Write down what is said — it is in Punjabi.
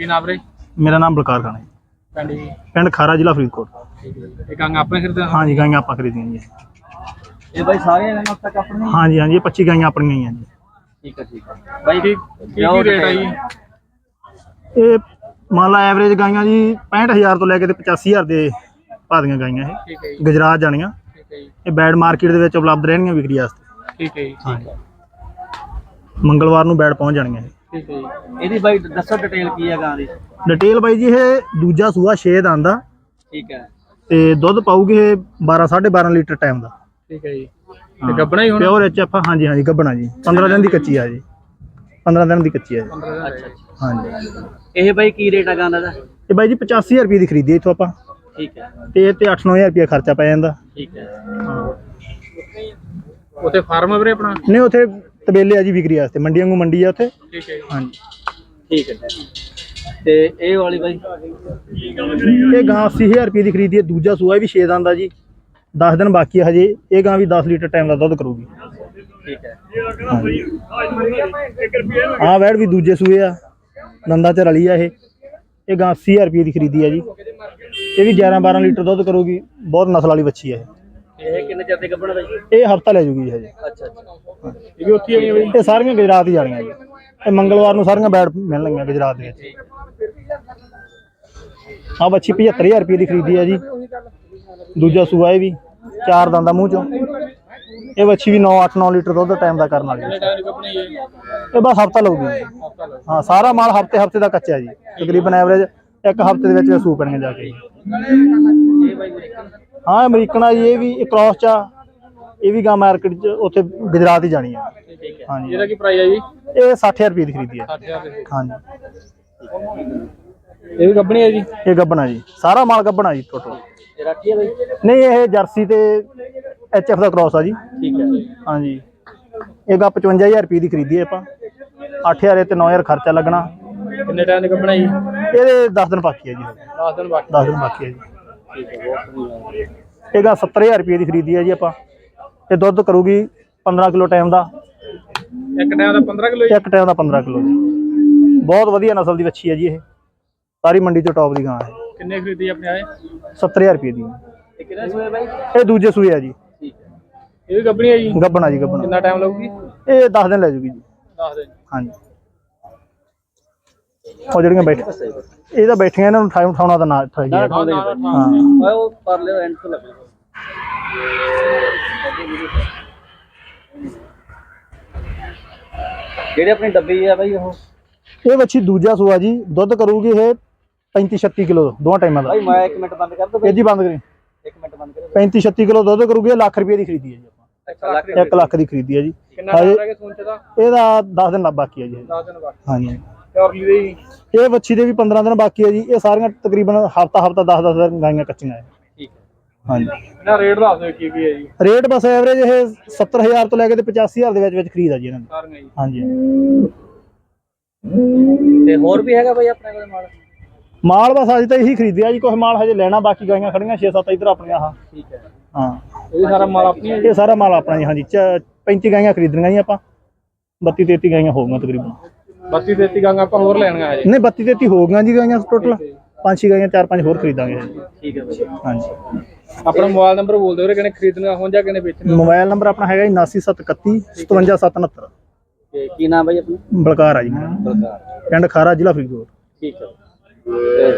ਕੀ ਨਾਮ ਰੇ ਮੇਰਾ ਨਾਮ ਬਲਕਾਰ ਖਾਨ ਹੈ ਪਿੰਡ ਜੀ? ਪਿੰਡ ਖਾਰਾ ਜ਼ਿਲ੍ਹਾ ਫਰੀਦਕੋਟ। ਇਹ ਗਾਂਗ ਆਪਣੇ ਖਰੀਦਦੇ ਹਾਂ ਹਾਂਜੀ ਗਾਈਆਂ ਆਪਾਂ ਖਰੀਦੀਆਂ ਜੀ। ਇਹ ਬਾਈ ਸਾਰੀਆਂ ਇਹਨਾਂ ਤੱਕ ਆਪਣੀਆਂ ਹਾਂਜੀ ਹਾਂਜੀ ਇਹ 25 ਗਾਈਆਂ ਆਪਣੀਆਂ ਹੀ ਆ ਜੀ। ਠੀਕ ਹੈ ਠੀਕ ਹੈ। ਬਾਈ ਕੀ ਕੀ ਕੀ ਰੇਟ ਆ ਜੀ ਇਹ ਮੰਨ ਲਾ ਐਵਰੇਜ ਗਾਈਆਂ ਜੀ 65000 ਤੋਂ ਲੈ ਕੇ ਤੇ 85000 ਦੇ ਭਾਅ ਦੀਆਂ ਗਾਈਆਂ ਇਹ। ਠੀਕ ਹੈ ਜੀ। ਗੁਜਰਾਤ ਜਾਣੀਆਂ। ਠੀਕ ਹੈ ਜੀ। ਇਹ ਬੈਡ ਮਾਰਕੀਟ ਦੇ ਵਿੱਚ ਉਪਲਬਧ ਰਹਿਣਗੀਆਂ ਵਿਕਰੀ ਵਾਸਤੇ। ਠੀਕ ਹੈ ਜੀ ਮੰਗਲਵਾਰ ਨੂੰ ਬੈਡ ਪਹੁੰਚ ਜਾਣਗੀਆਂ ਇਹ। ਠੀਕ ਹੈ ਜੀ। ਇਹਦੀ ਬਾਈ ਦੱਸੋ ਡਿਟੇਲ ਕੀ ਹੈ ਗਾਂ ਦੀ? ਡਿਟੇਲ ਬਾਈ ਜੀ ਇਹ ਦੂਜਾ ਸੂਆ 6 ਦਾ ਆਂਦਾ ਠੀਕ ਹੈ। ਤੇ ਦੁੱਧ ਪਾਊਗੀ ਇਹ 12 12.5 ਲੀਟਰ ਟਾਈਮ ਦਾ। ਠੀਕ ਹੈ ਜੀ। ਤੇ ਗੱਬਣਾ ਹੀ ਹੁਣ? ਪਿਓਰ ਐਚ ਐਫ ਹਾਂਜੀ ਹਾਂਜੀ ਗੱਬਣਾ ਜੀ। 15 ਦਿਨ ਦੀ ਕੱਚੀ ਆ ਜੀ। 15 ਦਿਨ ਦੀ ਕੱਚੀ ਆ ਜੀ। 15 ਦਿਨ ਅੱਛਾ ਅੱਛਾ ਹਾਂਜੀ। ਇਹ ਬਾਈ ਕੀ ਰੇਟ ਆ ਗਾਂ ਦਾ? ਇਹ ਬਾਈ ਜੀ 85000 ਰੁਪਏ ਦੀ ਖਰੀਦੀ ਇੱਥੋਂ ਆਪਾਂ। ਠੀਕ ਹੈ। ਤੇ ਇਹ ਤੇ 8-9000 ਰੁਪਏ ਖਰਚਾ ਪੈ ਜਾਂਦਾ। ਠੀਕ ਹੈ। ਉੱਥੇ ਫਾਰਮ ਵੀਰੇ ਆਪਣਾ? ਨਹੀਂ ਉਥੇ ਤਬੇਲੇ ਆ ਜੀ ਵਿਕਰੀ ਵਾਸਤੇ ਮੰਡੀ ਵਾਂਗੂ ਮੰਡੀ ਆ ਉੱਥੇ। ਠੀਕ ਹੈ ਜੀ। ਹਾਂਜੀ ਠੀਕ ਹੈ ਤੇ ਇਹ ਵਾਲੀ ਬਾਈ? ਇਹ ਗਾਂ 80000 ਰੁਪਏ ਦੀ ਖਰੀਦੀ ਹੈ ਦੂਜਾ ਸੂਆ ਵੀ 6 ਦੰਦ ਆ ਜੀ। 10 ਦਿਨ ਬਾਕੀ ਆ ਹਜੇ ਇਹ ਗਾਂ ਵੀ 10 ਲੀਟਰ ਟਾਈਮ ਦਾ ਦੁੱਧ ਕਰੂਗੀ। ਠੀਕ ਹੈ। ਆ ਵੈੜ ਵੀ ਦੂਜੇ ਸੂਏ ਆ ਦੰਦਾਂ ਚ ਰਲੀ ਆ ਇਹ। ਇਹ ਗਾਂ 80000 ਰੁਪਏ ਦੀ ਖਰੀਦੀ ਆ ਜੀ। ਇਹ ਵੀ 11 12 ਲੀਟਰ ਦੁੱਧ ਕਰੂਗੀ ਬਹੁਤ ਨਸਲ ਵਾਲੀ ਬੱਚੀ ਆ ਇਹ। ਇਹ ਕਿੰਨੇ ਚਿਰ ਦੇ ਗੱਭਣ ਬਾਈ? ਇਹ ਹਫਤਾ ਲੈ ਜੂਗੀ ਜੀ ਹਜੇ। ਅੱਛਾ ਅੱਛਾ। ਇਹ ਵੀ ਉੱਥੇ ਹੀ ਬਈ? ਇਹ ਸਾਰੀਆਂ ਗੁਜਰਾਤ ਹੀ ਜਾਣੀਆਂ ਜੀ। ਇਹ ਮੰਗਲਵਾਰ ਨੂੰ ਸਾਰੀਆਂ ਬੈਡ ਮਿਲਣਗੀਆਂ ਗੁਜਰਾਤ ਦੇ ਵਿੱਚ। ਆ ਬੱਚੀ 75000 ਰੁਪਏ ਦੀ ਖਰੀਦੀ ਆ ਜੀ। ਦੂਜਾ ਸੂਆ ਇਹ ਵੀ, ਚਾਰ ਦੰਦਾਂ ਮੂੰਹ ਚੋਂ। ਇਹ ਬੱਚੀ ਵੀ 9 8 9 ਲੀਟਰ ਦੁੱਧ ਟਾਈਮ ਦਾ ਕਰਨ ਵਾਲੀ ਹੈ। ਇਹ ਬਸ ਹਫਤਾ ਲਊਗੀ। ਹਾਂ, ਸਾਰਾ ਮਾਲ ਹਫ਼ਤੇ ਹਫ਼ਤੇ ਦਾ ਕੱਚਾ ਜੀ। ਤਕਰੀਬਨ ਐਵਰੇਜ ਇੱਕ ਹਫ਼ਤੇ ਦੇ ਵਿੱਚ ਸੂ ਪੈਣਗੇ ਜਾ ਕੇ। ਹਾਂ, ਅਮਰੀਕਨ ਆ ਜੀ, ਇਹ ਵੀ ਕ੍ਰਾਸ ਚ ਇਹ ਵੀ ਗਾ ਮਾਰਕੀਟ ਚ ਉੱਥੇ ਗੁਜਰਾਤ ਹੀ ਜਾਣੀ ਆ। ਠੀਕ ਹੈ। ਹਾਂਜੀ। ਇਹਦਾ ਕੀ ਪ੍ਰਾਈਸ ਹੈ ਜੀ? ਇਹ 60000 ਰੁਪਏ ਦੀ ਖਰੀਦੀ ਆ। 60000 ਦੇ। ਹਾਂਜੀ। ਇਹ ਵੀ ਗੱਬਣੀ ਹੈ ਜੀ? ਇਹ ਗੱਬਣਾ ਜੀ। ਸਾਰਾ ਮਾਲ ਗੱਬਣਾ ਜੀ ਟੋਟਲ ਇਹ ਰਾਠੀ ਹੈ ਬਾਈ? ਨਹੀਂ ਇਹ ਜਰਸੀ ਤੇ ਐਚ ਐਫ ਦਾ ਕ੍ਰਾਸ ਆ ਜੀ। ਠੀਕ ਹੈ। ਹਾਂਜੀ। ਇਹ ਗਾ 55000 ਰੁਪਏ ਦੀ ਖਰੀਦੀ ਹੈ ਆਪਾਂ। 8000 ਤੇ 9000 ਖਰਚਾ ਲੱਗਣਾ। ਕਿੰਨੇ ਟਾਈਮ ਦੀ ਗੱਬਣਾ ਜੀ? ਇਹਦੇ 10 ਦਿਨ ਬਾਕੀ ਹੈ ਜੀ। 10 ਦਿਨ ਬਾਕੀ। 10 ਦਿਨ ਬਾਕੀ ਹੈ ਜੀ। ਠੀਕ ਹੈ ਬਹੁਤ ਸੋਹਣੀ ਇਹ ਗਾ 70000 ਰੁਪਏ ਦੀ ਖਰੀਦੀ ਹੈ ਜੀ ਆਪਾਂ। ਇਹ ਦੁੱਧ ਕਰੂਗੀ 15 ਕਿਲੋ ਟਾਈਮ ਦਾ। ਇੱਕ ਟਾਈਮ ਦਾ 15 ਕਿਲੋ ਇੱਕ ਟਾਈਮ ਦਾ 15 ਕਿਲੋ ਜੀ। ਬਹੁਤ ਵਧੀਆ ਨਸਲ ਦੀ ਵੱਛੀ ਹੈ ਜੀ ਇਹ। ਸਾਰੀ ਮੰਡੀ ਤੋਂ ਟੌਪ ਦੀ ਗਾਂ ਹੈ। ਕਿੰਨੇ ਖਰੀਦੀ ਆਪਣੇ ਆਏ? 70000 ਰੁਪਏ ਦੀ ਇਹ ਕਿਹੜਾ ਸੂਆ ਬਾਈ? ਇਹ ਦੂਜੇ ਸੂਏ ਆ ਜੀ। ਠੀਕ ਹੈ। ਇਹ ਵੀ ਗੱਬਣੀ ਹੈ ਜੀ? ਗੱਬਣਾ ਜੀ ਗੱਬਣਾ ਕਿੰਨਾ ਟਾਈਮ ਲੱਗੂਗੀ? ਇਹ 10 ਦਿਨ ਲੈ ਜੂਗੀ ਜੀ। 10 ਦਿਨ। ਹਾਂਜੀ। ਉਹ ਜਿਹੜੀਆਂ ਬੈਠ ਇਹ ਤਾਂ ਬੈਠੀਆਂ ਇਹਨਾਂ ਨੂੰ ਠਾਉ ਠਾਉਣਾ ਤਾਂ ਨਾ ਨਾ। ਹਾਂ। ਉਹ ਪਰ ਲਿਓ ਐਂਡ ਤੋਂ ਲੱਗੇਗਾ। ਜਿਹੜੇ ਆਪਣੀ ਡੱਬੀ ਆ ਬਾਈ ਉਹ? ਇਹ ਵੱਛੀ ਦੂਜਾ ਸੂਆ ਜੀ ਦੁੱਧ ਕਰੂਗੀ ਇਹ 35 36 ਕਿਲੋ ਦੋਵਾਂ ਟਾਈਮਾਂ ਦਾ। ਬਾਈ ਮੈਂ ਇੱਕ ਮਿੰਟ ਬੰਦ ਕਰ ਦੋ ਇਹ ਜੀ ਬੰਦ ਕਰੀ। ਇੱਕ ਮਿੰਟ ਬੰਦ ਕਰੋ 35 36 ਕਿਲੋ ਦੁੱਧ ਕਰੂਗੀ ਇਹ ਲੱਖ ਰੁਪਏ ਦੀ ਖਰੀਦੀ ਹੈ ਜੀ ਇੱਕ ਲੱਖ ਆਪਾਂ 1 ਲੱਖ ਦੀ ਖਰੀਦੀ ਹੈ ਜੀ। ਕਿੰਨਾ ਟਾਈਮ ਲੱਗੇ ਦਾ? ਇਹਦਾ 10 ਦਿਨ ਬਾਕੀ ਹੈ ਜੀ। 10 ਦਿਨ ਬਾਕੀ। ਹਾਂਜੀ। ਤੇ ਔਰਲੀ ਦੇ ਜੀ ਇਹ ਵੱਛੀ ਦੇ ਵੀ 15 ਦਿਨ ਬਾਕੀ ਹੈ ਜੀ। ਇਹ ਸਾਰੀਆਂ ਤਕਰੀਬਨ ਹਫਤਾ ਹਫਤਾ 10 10 ਦਿਨ ਗਾਈਆਂ ਕੱਚੀਆਂ ਹੈ। ਹਾਂਜੀ। ਇਹਨਾਂ ਰੇਟ ਦੱਸ ਦਿਓ ਕੀ ਕੀ ਹੈ ਜੀ। ਰੇਟ ਬਸ ਐਵਰੇਜ ਇਹ 70000 ਤੋਂ ਲੈ ਕੇ ਤੇ 85000 ਦੇ ਵਿੱਚ ਵਿੱਚ ਖਰੀਦ ਆ ਜੀ ਇਹਨਾਂ ਦੀ। ਸਾਰੀਆਂ ਜੀ। ਹਾਂਜੀ। ਤੇ ਹੋਰ ਵੀ ਹੈਗਾ ਬਾਈ ਆਪਣੇ ਕੋਲ ਮਾਲ? ਮਾਲ ਬਸ ਅੱਜ ਤਾਂ ਇਹੀ ਖਰੀਦਿਆ ਜੀ ਕੁਝ ਮਾਲ ਹਜੇ ਲੈਣਾ ਬਾਕੀ ਗਾਈਆਂ ਖੜੀਆਂ 6-7 ਇਧਰ ਆਪਣੀਆਂ ਆਹ। ਠੀਕ ਹੈ। ਹਾਂ। ਇਹ ਸਾਰਾ ਮਾਲ ਆਪਣੀ ਹੈ ਜੀ? ਇਹ ਸਾਰਾ ਮਾਲ ਆਪਣਾ ਜੀ ਹਾਂਜੀ। ਚ- 35 ਗਾਈਆਂ ਖਰੀਦਣੀਆਂ ਜੀ ਆਪਾਂ। 32 33 ਗਾਈਆਂ ਹੋ ਗਈਆਂ ਤਕਰੀਬਨ। 32 33 ਗਾਂਗਾ ਆਪਾਂ ਹੋਰ ਲੈਣੀਆਂ ਹਜੇ। ਨਹੀਂ 32 33 ਹੋ ਗਈਆਂ ਜੀ ਗਾਈਆਂ ਟੋਟਲ ਪੰਜ ਛੇ ਗਾਈਆਂ ਚਾਰ ਪੰਜ ਹੋਰ ਖਰੀਦਾਂਗੇ। ਠੀਕ ਹੈ ਬਾਈ। ਹਾਂਜੀ। ਆਪਣਾ ਮੋਬਾਈਲ ਨੰਬਰ ਬੋਲ ਦਿਓ ਕਿਨੇ ਖਰੀਦਣਾ ਹੋਣ ਜਾਂ ਕਿਨੇ ਵੇਚਣਾ? ਮੋਬਾਈਲ ਨੰਬਰ ਆਪਣਾ ਹੈਗਾ ਜੀ 89731 57769 ਤੇ ਕੀ ਨਾਮ ਬਾਈ ਆਪਣਾ? ਬਲਕਾਰ ਆ ਜੀ। ਮੇਰਾ ਬਲਕਾਰ। ਪਿੰਡ ਖਾਰਾ ਜ਼ਿਲ੍ਹਾ ਫਰੀਦਕੋਟ। ਠੀਕ ਹੈ। ਤੇ